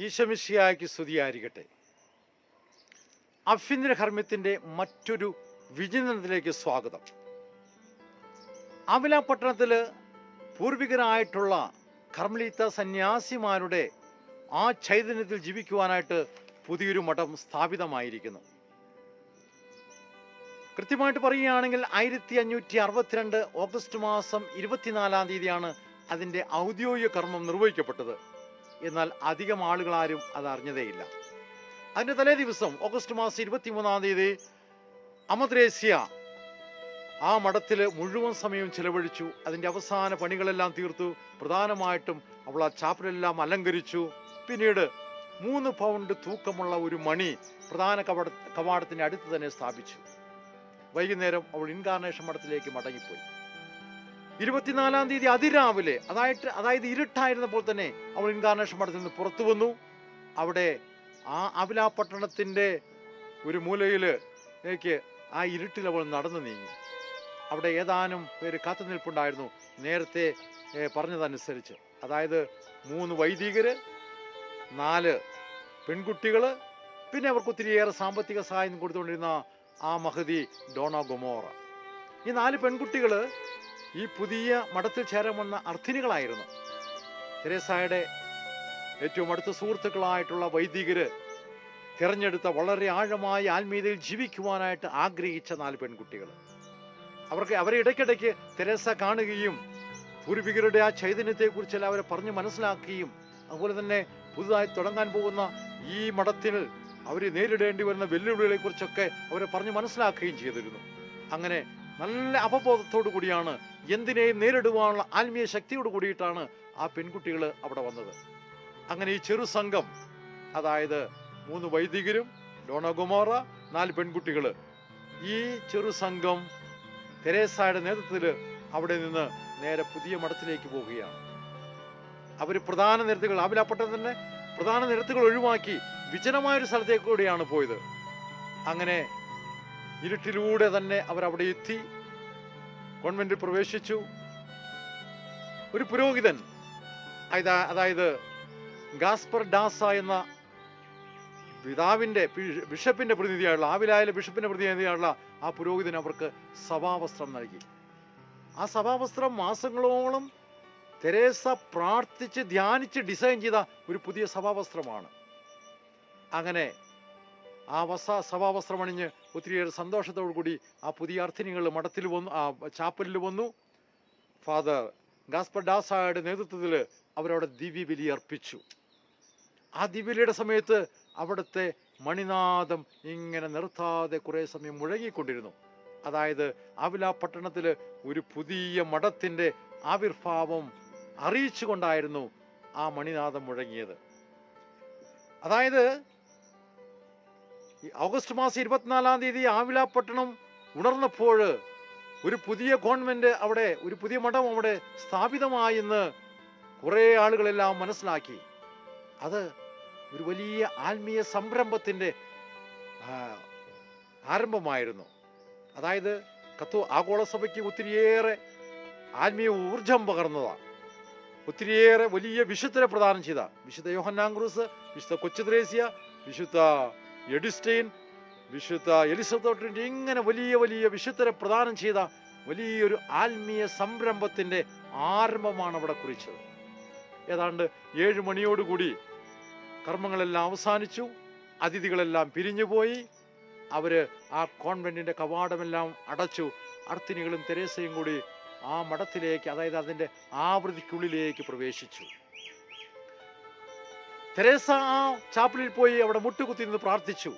ഈശ്വമിശിയായ്ക്ക് സ്തുതിയായിരിക്കട്ടെ. അഭ്യന്തര കർമ്മത്തിന്റെ മറ്റൊരു വിചിന്തനത്തിലേക്ക് സ്വാഗതം. അമല പട്ടണത്തിൽ പൂർവികരായിട്ടുള്ള കർമ്മലീത്ത സന്യാസിമാരുടെ ആ ചൈതന്യത്തിൽ ജീവിക്കുവാനായിട്ട് പുതിയൊരു മഠം സ്ഥാപിതമായിരിക്കുന്നു. കൃത്യമായിട്ട് പറയുകയാണെങ്കിൽ ആയിരത്തി അഞ്ഞൂറ്റി അറുപത്തിരണ്ട് ഓഗസ്റ്റ് മാസം ഇരുപത്തിനാലാം തീയതിയാണ് അതിന്റെ ഔദ്യോഗിക കർമ്മം നിർവഹിക്കപ്പെട്ടത്. എന്നാൽ അധികം ആളുകളാരും അത് അറിഞ്ഞതേയില്ല. അതിന്റെ തലേ ദിവസം ഓഗസ്റ്റ് മാസം ഇരുപത്തിമൂന്നാം തീയതി അമദ്രേസ്യ ആ മഠത്തിൽ മുഴുവൻ സമയം ചിലവഴിച്ചു. അതിന്റെ അവസാന പണികളെല്ലാം തീർത്തു. പ്രധാനമായിട്ടും അവൾ ആ ചാപ്പലെല്ലാം അലങ്കരിച്ചു. പിന്നീട് മൂന്ന് പൗണ്ട് തൂക്കമുള്ള ഒരു മണി പ്രധാന കവാട കവാടത്തിന്റെ അടുത്ത് തന്നെ സ്ഥാപിച്ചു. വൈകുന്നേരം അവൾ ഇൻകാർണേഷൻ മഠത്തിലേക്ക് മടങ്ങിപ്പോയി. ഇരുപത്തിനാലാം തീയതി അതിരാവിലെ അതായിട്ട് അതായത് ഇരുട്ടായിരുന്നപ്പോൾ തന്നെ അവൾ ഇൻകാർണേഷൻ മഠത്തിൽ നിന്ന് പുറത്തു വന്നു. അവിടെ ആ അവിലാ പട്ടണത്തിന്റെ ഒരു മൂലയിലേക്ക് ആ ഇരുട്ടിൽ അവൾ നടന്നു നീങ്ങി. അവിടെ ഏതാനും പേര് കാത്തു നിൽപ്പുണ്ടായിരുന്നു നേരത്തെ പറഞ്ഞതനുസരിച്ച്. അതായത് മൂന്ന് വൈദികര് നാല് പെൺകുട്ടികൾ പിന്നെ അവർക്ക് ഒത്തിരിയേറെ സാമ്പത്തിക സഹായം കൊടുത്തുകൊണ്ടിരുന്ന ആ മഹതി ഡോണ ഗൊമോറ. ഈ നാല് പെൺകുട്ടികൾ ഈ പുതിയ മഠത്തിൽ ചേരാൻ വന്ന അർത്ഥിനികളായിരുന്നു തെരേസായുടെ ഏറ്റവും അടുത്ത സുഹൃത്തുക്കളായിട്ടുള്ള വൈദികര് തിരഞ്ഞെടുത്ത വളരെ ആഴമായ ആത്മീയതയിൽ ജീവിക്കുവാനായിട്ട് ആഗ്രഹിച്ച നാല് പെൺകുട്ടികൾ അവർക്ക് അവരെ ഇടയ്ക്കിടയ്ക്ക് തെരേസ കാണുകയും പൂർവികരുടെ ആ ചൈതന്യത്തെക്കുറിച്ചെല്ലാം അവരെ പറഞ്ഞ് മനസ്സിലാക്കുകയും അതുപോലെ തന്നെ പുതുതായി തുടങ്ങാൻ പോകുന്ന ഈ മഠത്തിൽ അവർ നേരിടേണ്ടി വരുന്ന വെല്ലുവിളികളെ കുറിച്ചൊക്കെ അവരെ പറഞ്ഞു മനസ്സിലാക്കുകയും ചെയ്തിരുന്നു. അങ്ങനെ നല്ല അവബോധത്തോടു കൂടിയാണ് എന്തിനേയും നേരിടുവാനുള്ള ആത്മീയ ശക്തിയോട് കൂടിയിട്ടാണ് ആ പെൺകുട്ടികൾ അവിടെ വന്നത്. അങ്ങനെ ഈ ചെറു സംഘം അതായത് മൂന്ന് വൈദികരും ഡോണഗുമോറ നാല് പെൺകുട്ടികൾ ഈ ചെറു സംഘം തെരേസായുടെ നേതൃത്വത്തിൽ അവിടെ നിന്ന് നേരെ പുതിയ മഠത്തിലേക്ക് പോവുകയാണ്. അവർ പ്രധാന നിരത്തുകൾ ആവിലാപ്പട്ടം തന്നെ പ്രധാന നിരത്തുകൾ ഒഴിവാക്കി വിജനമായൊരു സ്ഥലത്തേക്ക് കൂടിയാണ് പോയത്. അങ്ങനെ ഇരുട്ടിലൂടെ തന്നെ അവർ അവിടെ എത്തി കോൺവെന്റിൽ പ്രവേശിച്ചു. ഒരു പുരോഹിതൻ അതായത് ഗാസ്പർ ഡാസ എന്ന പിതാവിന്റെ ബിഷപ്പിന്റെ പ്രതിനിധിയായുള്ള ആവിലായാലും ബിഷപ്പിന്റെ പ്രതിനിധിയായുള്ള ആ പുരോഹിതൻ അവർക്ക് സഭാവസ്ത്രം നൽകി. ആ സഭാവസ്ത്രം മാസങ്ങളോളം തെരേസ പ്രാർത്ഥിച്ച് ധ്യാനിച്ച് ഡിസൈൻ ചെയ്ത ഒരു പുതിയ സഭാവസ്ത്രമാണ്. അങ്ങനെ ആ വസ സഭാവസ്ത്രം അണിഞ്ഞ് ഒത്തിരിയേറെ സന്തോഷത്തോടു കൂടി ആ പുതിയ അർത്ഥിനികൾ മഠത്തിൽ വന്നു ആ ചാപ്പലിൽ വന്നു. ഫാദർ ഗാസ്പർ ഡാസായുടെ നേതൃത്വത്തിൽ അവരവിടെ ദിവ്യബലി അർപ്പിച്ചു. ആ ദിവ്യബലിയുടെ സമയത്ത് അവിടുത്തെ മണിനാദം ഇങ്ങനെ നിർത്താതെ കുറേ സമയം മുഴങ്ങിക്കൊണ്ടിരുന്നു. അതായത് ആവില പട്ടണത്തിൽ ഒരു പുതിയ മഠത്തിന്റെ ആവിർഭാവം അറിയിച്ചുകൊണ്ടായിരുന്നു ആ മണിനാഥം മുഴങ്ങിയത്. അതായത് ഓഗസ്റ്റ് മാസം ഇരുപത്തിനാലാം തീയതി പട്ടണം ഉണർന്നപ്പോൾ ഒരു പുതിയ ഗവൺമെന്റ് അവിടെ ഒരു പുതിയ മഠം അവിടെ സ്ഥാപിതമായെന്ന് കുറേ ആളുകളെല്ലാം മനസ്സിലാക്കി. അത് ഒരു വലിയ ആത്മീയ സംരംഭത്തിന്റെ ആരംഭമായിരുന്നു. അതായത് കത്തു ആഗോള സഭയ്ക്ക് ഒത്തിരിയേറെ ആത്മീയ ഊർജം പകർന്നതാണ് ഒത്തിരിയേറെ വലിയ വിശുദ്ധരെ പ്രദാനം ചെയ്ത. വിശുദ്ധ യോഹന്നാങ്ക്രൂസ് വിശുദ്ധ കൊച്ചുദ്രേസ്യ വിശുദ്ധ എഡിസ്റ്റൈൻ വിശുദ്ധ എലിസബത്തോട്ടിന്റെ ഇങ്ങനെ വലിയ വലിയ വിശുദ്ധരെ പ്രദാനം ചെയ്ത വലിയൊരു ആത്മീയ സംരംഭത്തിന്റെ ആരംഭമാണ് അവിടെ കുറിച്ചത്. ഏതാണ്ട് ഏഴ് മണിയോടുകൂടി കർമ്മങ്ങളെല്ലാം അവസാനിച്ചു. അതിഥികളെല്ലാം പിരിഞ്ഞുപോയി. അവർ ആ കോൺവെന്റിന്റെ കവാടമെല്ലാം അടച്ചു. അർത്തിനികളും തെരേസയും കൂടി ആ മഠത്തിലേക്ക് അതായത് അതിന്റെ ആവൃത്തിക്കുള്ളിലേക്ക് പ്രവേശിച്ചു. തെരേസ ആ ചാപ്പിളിൽ പോയി അവിടെ മുട്ടുകുത്തി നിന്ന് പ്രാർത്ഥിച്ചു.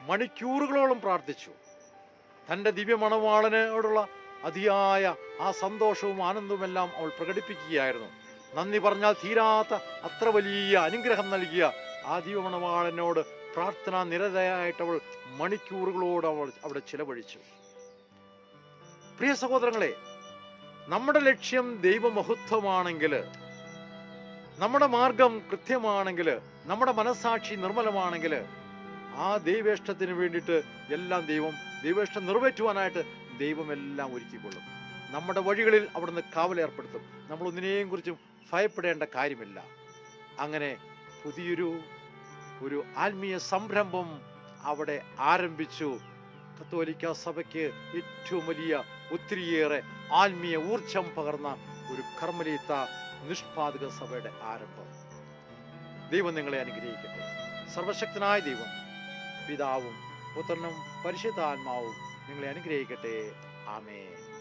മണിക്കൂറുകളോളം പ്രാർത്ഥിച്ചു. തന്റെ ദിവ്യമണവാളനോടുള്ള അതിയായ ആ സന്തോഷവും ആനന്ദവുമെല്ലാം അവൾ പ്രകടിപ്പിക്കുകയായിരുന്നു. നന്ദി പറഞ്ഞാൽ തീരാത്ത അത്ര വലിയ അനുഗ്രഹം നൽകിയ ആ ദിവ്യമണവാളനോട് പ്രാർത്ഥന നിരതയായിട്ട് അവൾ മണിക്കൂറുകളോട് അവൾ അവിടെ ചിലവഴിച്ചു. പ്രിയ സഹോദരങ്ങളെ നമ്മുടെ ലക്ഷ്യം ദൈവമഹത്വമാണെങ്കിൽ നമ്മുടെ മാർഗം കൃത്യമാണെങ്കിൽ നമ്മുടെ മനസാക്ഷി നിർമ്മലമാണെങ്കിൽ ആ ദൈവേഷ്ടത്തിന് വേണ്ടിയിട്ട് എല്ലാം ദൈവം ദൈവേഷ്ടം നിറവേറ്റുവാനായിട്ട് ദൈവം എല്ലാം ഒരുക്കിക്കൊള്ളും. നമ്മുടെ വഴികളിൽ അവിടുന്ന് കാവലേർപ്പെടുത്തും നമ്മൾ ഒന്നിനെയും കുറിച്ചും ഭയപ്പെടേണ്ട കാര്യമില്ല. അങ്ങനെ പുതിയൊരു ഒരു ആത്മീയ സംരംഭം അവിടെ ആരംഭിച്ചു. കത്തോലിക്ക സഭയ്ക്ക് ഏറ്റവും വലിയ ഒത്തിരിയേറെ ആത്മീയ ഊർജം പകർന്ന ഒരു കർമ്മലീത്ത നിഷ്പാതക സഭയുടെ ആരംഭം. ദൈവം നിങ്ങളെ അനുഗ്രഹിക്കട്ടെ. സർവശക്തനായ ദൈവം പിതാവും പുത്രനും പരിശുദ്ധാത്മാവും നിങ്ങളെ അനുഗ്രഹിക്കട്ടെ. ആമേൻ.